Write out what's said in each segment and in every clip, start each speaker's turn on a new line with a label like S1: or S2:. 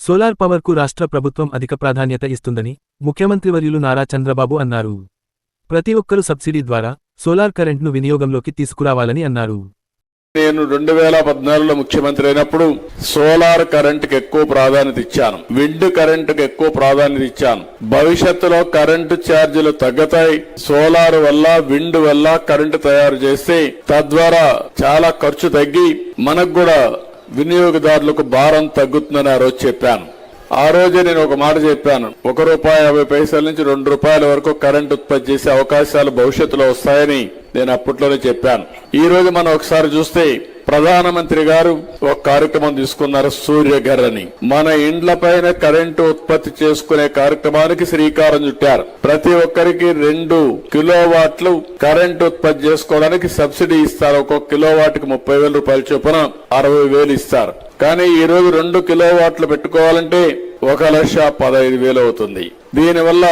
S1: Solar పవర్కు రాష్ట్ర ప్రభుత్వం అధిక ప్రాధాన్యత ఇస్తుందని ముఖ్యమంత్రివర్యులు నారా చంద్రబాబు అన్నారు. ప్రతి ఒక్కరూ సబ్సిడీ ద్వారా సోలార్ కరెంట్ను వినియోగంలోకి తీసుకురావాలని అన్నారు.
S2: నేను రెండు వేల పద్నాలుగులో ముఖ్యమంత్రి అయినప్పుడు సోలార్ కరెంటుకి ఎక్కువ ప్రాధాన్యత ఇచ్చాను. విండ్ కరెంటుకి ఎక్కువ ప్రాధాన్యత ఇచ్చాను. భవిష్యత్తులో కరెంటు ఛార్జీలు తగ్గుతాయి. సోలార్ వల్ల విండ్ వల్ల కరెంటు తయారు చేస్తే తద్వారా చాలా ఖర్చు తగ్గి మనకు కూడా వినియోగదారులకు భారం తగ్గుతుందని ఆ రోజు చెప్పాను. ఆ రోజే నేను ఒక మాట చెప్పాను. ఒక రూపాయి యాభై పైసల నుంచి రెండు రూపాయల వరకు కరెంట్ ఉత్పత్తి చేసే అవకాశాలు భవిష్యత్తులో వస్తాయని నేను అప్పట్లోనే చెప్పాను. ఈ రోజు మనం ఒకసారి చూస్తే ప్రధానమంత్రి గారు ఒక కార్యక్రమం తీసుకున్నారు సూర్యఘర్ అని మన ఇండ్ల పైన కరెంటు ఉత్పత్తి చేసుకునే కార్యక్రమానికి శ్రీకారం చుట్టారు. ప్రతి ఒక్కరికి రెండు కిలోవాట్లు కరెంటు ఉత్పత్తి చేసుకోవడానికి సబ్సిడీ ఇస్తారు. ఒక్కొక్క కిలోవాట్కి ముప్పై వేల రూపాయల చొప్పున అరవై వేలు ఇస్తారు. కానీ ఈ రోజు రెండు కిలోవాట్లు పెట్టుకోవాలంటే ఒక లక్ష పదహైదు వేలు అవుతుంది. దీనివల్ల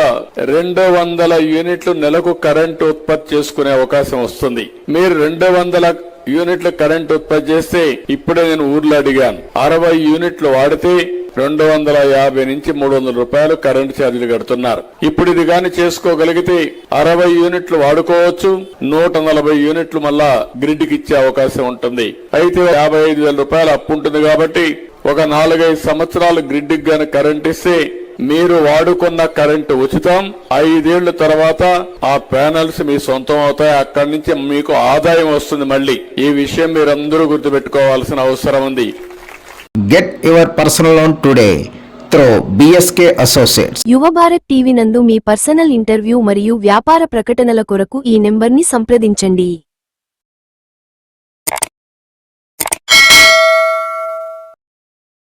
S2: రెండు వందల యూనిట్లు నెలకు కరెంటు ఉత్పత్తి చేసుకునే అవకాశం వస్తుంది. మీరు రెండు వందల యూనిట్ల కరెంట్ ఉత్పత్తి చేస్తే ఇప్పుడే నేను ఊర్లో అడిగాను. అరవై యూనిట్లు వాడితే రెండు వందల యాభై నుంచి మూడు వందల రూపాయలు కరెంటు ఛార్జీలు కడుతున్నారు. ఇప్పుడు ఇది గాని చేసుకోగలిగితే అరవై యూనిట్లు వాడుకోవచ్చు. నూట నలభై యూనిట్లు మళ్ళా గ్రిడ్కి ఇచ్చే అవకాశం ఉంటుంది. అయితే యాభై ఐదు వేల రూపాయలు అప్పు ఉంటుంది కాబట్టి ఒక నాలుగైదు సంవత్సరాలు గ్రిడ్ గాని కరెంట్ ఇస్తే మీరు వాడుకున్న కరెంటు ఉచితం. ఐదేళ్ళ తర్వాత ఆ ప్యానల్స్ మీ సొంతం అవుతాయి. అక్కడి నుంచి మీకు ఆదాయం వస్తుంది మళ్ళీ. ఈ విషయం మీరందరూ గుర్తుపెట్టుకోవాల్సిన అవసరం ఉంది.
S3: Get your personal loan today through BSK Associates.
S4: యువ భారత్ టీవీ నందు మీ పర్సనల్ ఇంటర్వ్యూ మరియు వ్యాపార ప్రకటనల కొరకు ఈ నెంబర్ని సంప్రదించండి.